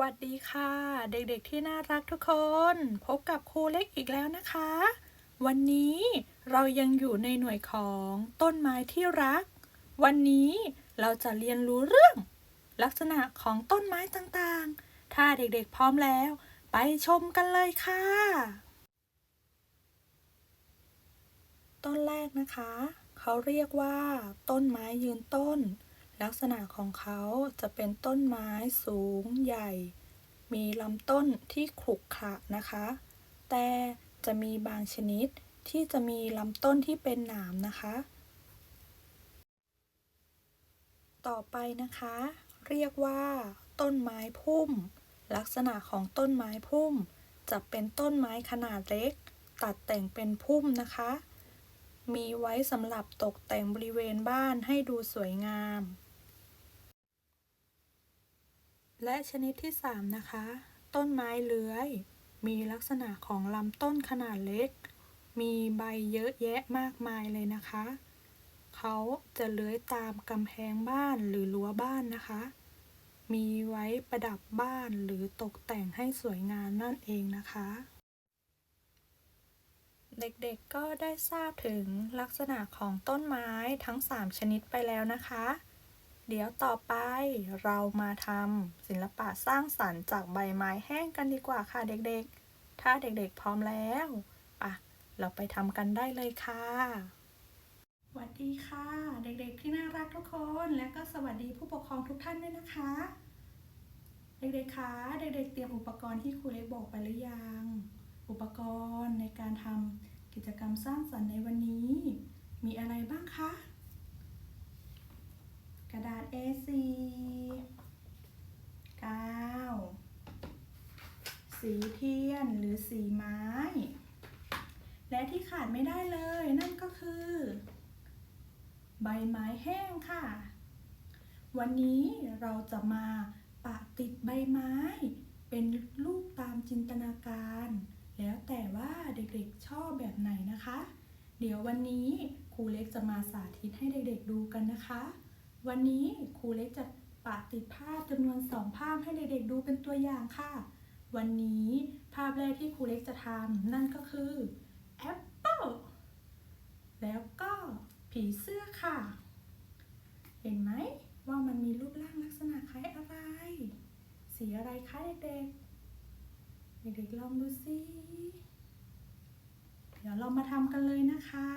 วัสดีค่ะ เด็กๆที่น่ารักทุกคน พบกับครูเล็กอีกแล้วนะคะ วันนี้เรายังอยู่ในหน่วยของต้นไม้ที่รัก วันนี้เราจะเรียนรู้เรื่อง ลักษณะของต้นไม้ต่างๆ ถ้าเด็กๆพร้อมแล้ว ไปชมกันเลยค่ะ ต้นแรกนะคะ เขาเรียกว่า ต้นไม้ยืนต้น ลักษณะของเขาจะเป็นต้นไม้สูงใหญ่ มีลำต้นที่ขรุขระนะคะ แต่จะมีบางชนิดที่จะมีลำต้นที่เป็นหนามนะคะ ต่อไปนะคะ เรียกว่า ต้นไม้พุ่ม ลักษณะของต้นไม้พุ่ม จะเป็นต้นไม้ขนาดเล็ก ตัดแต่งเป็นพุ่มนะคะมีไว้สำหรับตกแต่งบริเวณบ้านให้ดูสวยงาม และชนิดที่ 3 นะคะ ต้นไม้เลื้อย มีลักษณะของลำต้นขนาดเล็ก มีใบเยอะแยะมากมายเลยนะคะ เขาจะเลื้อยตามกำแพงบ้านหรือรั้วบ้านนะคะ มีไว้ประดับบ้านหรือตกแต่งให้สวยงามนั่นเองนะคะ เด็กๆก็ได้ทราบถึงลักษณะของต้นไม้ทั้ง 3 ชนิดไปแล้วนะคะ เดี๋ยวต่อไปเรามาทำศิลปะสร้างสรรค์จากใบไม้แห้งกันดีกว่าค่ะเด็กๆ ถ้าเด็กๆพร้อมแล้วอะเราไปทำกันได้เลยค่ะสวัสดีค่ะ เด็กๆที่น่ารักทุกคน และก็สวัสดีผู้ปกครองทุกท่านด้วยนะคะ เด็กๆคะเด็กๆ เตรียมอุปกรณ์ที่ครูเล็กบอกไปหรือยัง อุปกรณ์ในการทำกิจกรรมสร้างสรรค์ในวันนี้ มีอะไรบ้างคะ กระดาษ A4 กาว สีเทียนหรือสีไม้ และที่ขาดไม่ได้เลยนั่นก็คือ ใบไม้แห้งค่ะ วันนี้เราจะมาปะติดใบไม้ เป็นรูปตามจินตนาการ แล้วแต่ว่าเด็กๆชอบแบบไหนนะคะ เดี๋ยววันนี้ครูเล็กจะมาสาธิตให้เด็กๆดูกันนะคะ วันนี้ครูเล็กจะปะติดภาพจำนวนสองภาพให้เด็กๆดูเป็นตัวอย่างค่ะ วันนี้ภาพแรกที่ครูเล็กจะทำนั่นก็คือแอปเปิลแล้วก็ผีเสื้อค่ะ เห็นไหมว่ามันมีรูปร่างลักษณะคล้ายอะไร สีอะไรคะเด็กๆ เด็กๆลองดูสิ เดี๋ยวเรามาทำกันเลยนะคะ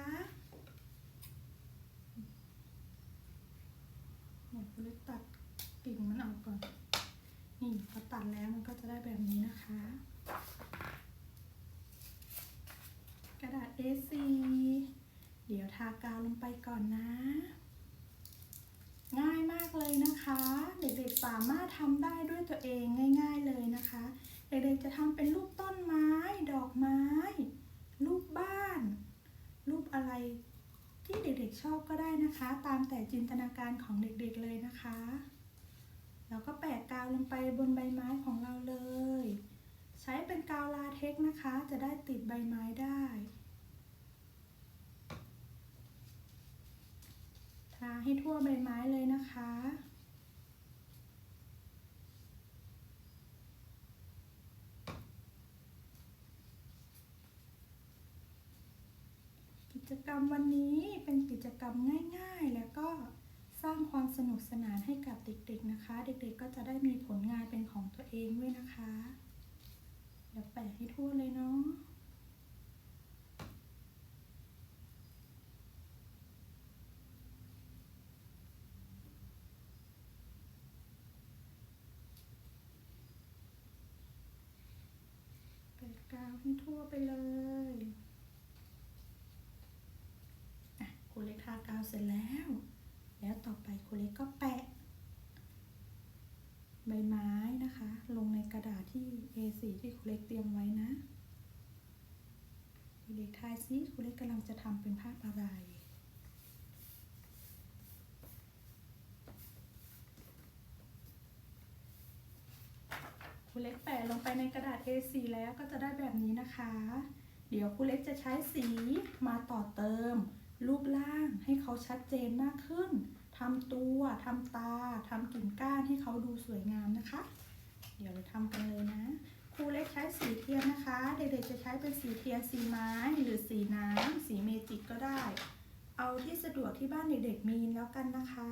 เดี๋ยวคุณเล็กตัด กิ่งมันออกก่อน นี่พอตัดแล้วมันก็จะได้แบบนี้นะคะ กระดาษ A4 เดี๋ยวทากาวลงไปก่อนนะ ง่ายมากเลยนะคะ เด็กๆสามารถทำได้ด้วยตัวเองง่าย ๆเลยนะคะ เด็กๆจะทำเป็นรูปต้นไม้ ดอกไม้ รูปบ้าน รูปอะไรที่เด็กๆชอบก็ได้นะคะ ตามแต่จินตนาการของเด็กๆเลยนะคะ แล้วก็แปะกาวลงไปบนใบไม้ของเราเลย ใช้เป็นกาวลาเทคนะคะ จะได้ติดใบไม้ได้ ทาให้ทั่วใบไม้เลยนะคะกิจกรรมวันนี้เป็นกิจกรรมง่าย ๆ แล้วก็ ร้างความสนุกสนานให้กับเด็กๆนะคะ เด็กๆก็จะได้มีผลงานเป็นของตัวเองด้วยนะคะ เดี๋ยวแปะให้ทั่วเลยเนาะแปะกาวให้ทั่วไปเลยอะครูเล็กทากาวเสร็จแล้ว แล้วต่อไปครูเล็กก็แปะ ใบไม้นะคะ ลงในกระดาษที่ A4 ที่ครูเล็กเตรียมไว้นะเด็กทายซิครูเล็กกำลังจะทำเป็นภาพอะไรครูเล็กแปะลงไปในกระดาษ A4 แล้วก็จะได้แบบนี้นะคะ เดี๋ยวครูเล็กจะใช้สีมาต่อเติม รูปร่างให้เขาชัดเจนมากขึ้นทำตัวทำตาทำกิ่งก้านให้เขาดูสวยงามนะคะ เดี๋ยวเราทำกันเลยนะ ครูเล็กใช้สีเทียนนะคะ เด็กๆจะใช้เป็นสีเทียนสีไม้หรือสีน้ำสีเมจิกก็ได้ เอาที่สะดวกที่บ้านเด็กๆมีแล้วกันนะคะ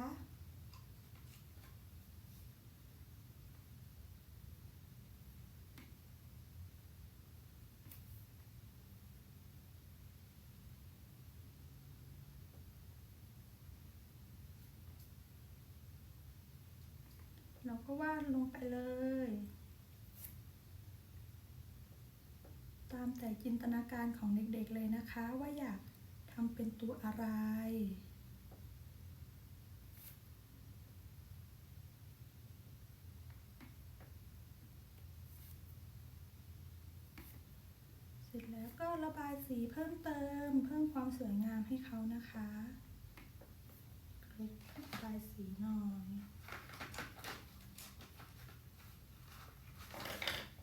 เราก็วาดลงไปเลย ตามแต่จินตนาการของเด็กๆเลยนะคะ ว่าอยากทำเป็นตัวอะไรเสร็จแล้วก็ระบายสีเพิ่มเติม เพิ่มความสวยงามให้เขานะคะเล็กระบายสีหน่อย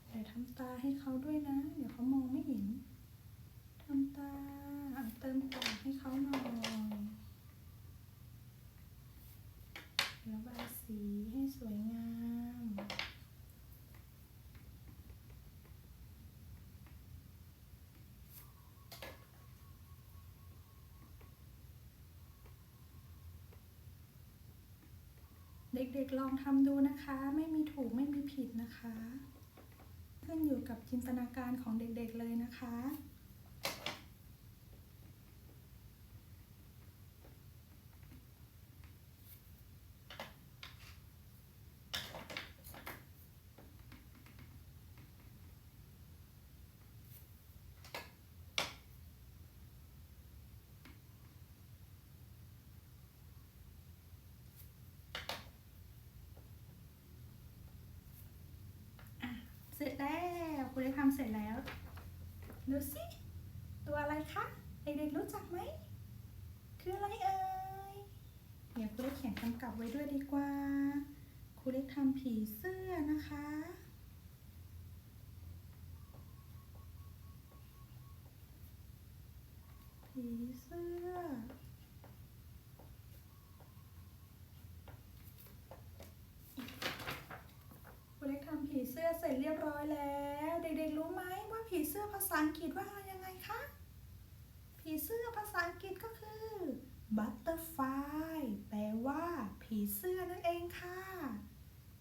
เดี๋ยวทำ ตาให้เขาด้วยนะ เดี๋ยวเขามองไม่เห็นทำตาเติมปากให้เขาหน่อยระบายสีให้สวยงามเด็กๆลองทำดูนะคะ ไม่มีถูกไม่มีผิดนะคะ ขึ้นอยู่กับจินตนาการของเด็กๆเลยนะคะ เสร็จแล้วคุณได้ ทำเสร็จแล้ว ดูสิตัวอะไรคะเด็กๆรู้จักไหม คืออะไรเอ่ยเดี๋ยวครูเล็กเขียนกำกลับไว้ด้วยดีกว่าครูเล็กทำผีเสื้อนะคะผีเสื้อคุณเล็กทำผีเสื้อเสร็จเรียบร้อยแล้ว เด็กๆรู้ไหมว่าผีเสื้อ ภาษาอังกฤษว่ายังไงคะ ผีเสื้อภาษาอังกฤษก็คือ butterfly แปลว่าผีเสื้อนั่นเองค่ะ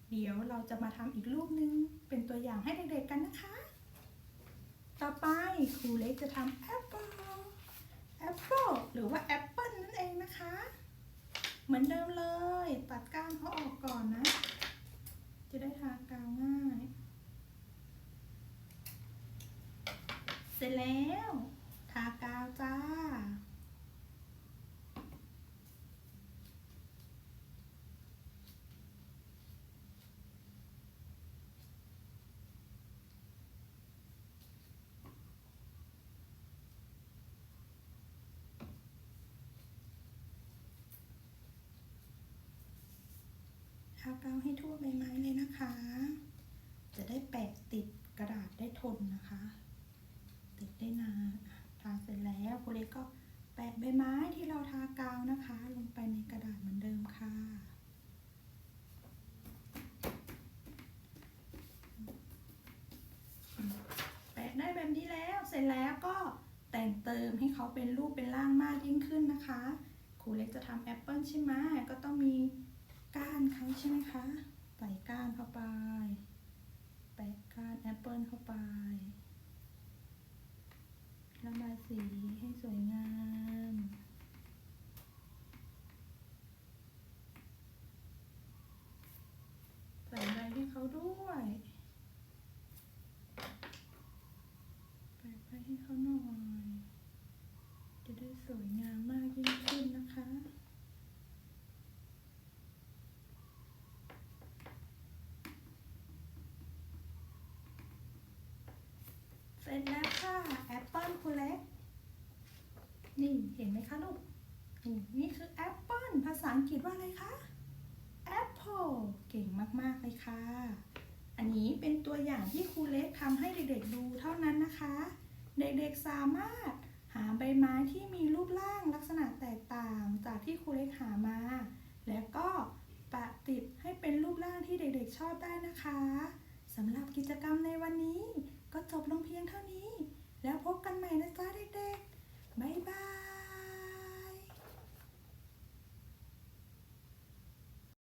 เดี๋ยวเราจะมาทำอีกรูปหนึง เป็นตัวอย่างให้เด็กๆกันนะคะ ต่อไปครูเล็กจะทำแอปเปิลแอปเปิลหรือว่าแอปเปิลนั่นเองนะคะ เหมือนเดิมเลย ตัดก้านเขาออกก่อนนะ จะได้ทากาวง่าย เสร็จแล้ว ทากาวจ้า ทากาวให้ทั่วใบไม้เลยนะคะ จะได้แปะติดกระดาษได้ทนนะคะ ติดได้นานทาเสร็จแล้วคุณเล็กก็แปะใบไม้ที่เราทากาวนะคะ ลงไปในกระดาษเหมือนเดิมค่ะแปะได้แบบนี้แล้วเสร็จแล้วก็แต่งเติมให้เขาเป็นรูปเป็นร่างมากยิ่งขึ้นนะคะครูเล็กจะทำแอปเปิลใช่ไหมก็ต้องมีก้านเขาใช่ไหมคะใส่ก้านเข้าไปแปะก้านแอปเปิลเข้าไป ระบายสีให้สวยงามใส่ใบให้เขาด้วยแปะไปให้เขาหน่อย จะได้สวยงามมากยิ่งขึ้นนะคะ เส ร็จแล้วค่ะแอปเปิลคุณเล็กนี่เห็นไหมคะลูกนี่นี่คือแอปเปิลภาษาอังกฤษว่าอะไรคะ Apple เก่งมาก ๆ เลยค่ะ อันนี้เป็นตัวอย่างที่ครูเล็กทำให้เด็ก ๆ ดูเท่านั้นนะคะ เด็ก ๆ สามารถหาใบไม้ที่มีรูปร่างลักษณะแตกต่างจากที่ครูเล็กหามา แล้วก็ปะติดให้เป็นรูปร่างที่เด็ก ๆ ชอบได้นะคะสำหรับกิจกรรมในวันนี้็จบลงเพียงเท่านี้ แล้วพบกันใหม่นะจ๊ะเด็กๆ บ๊ายบาย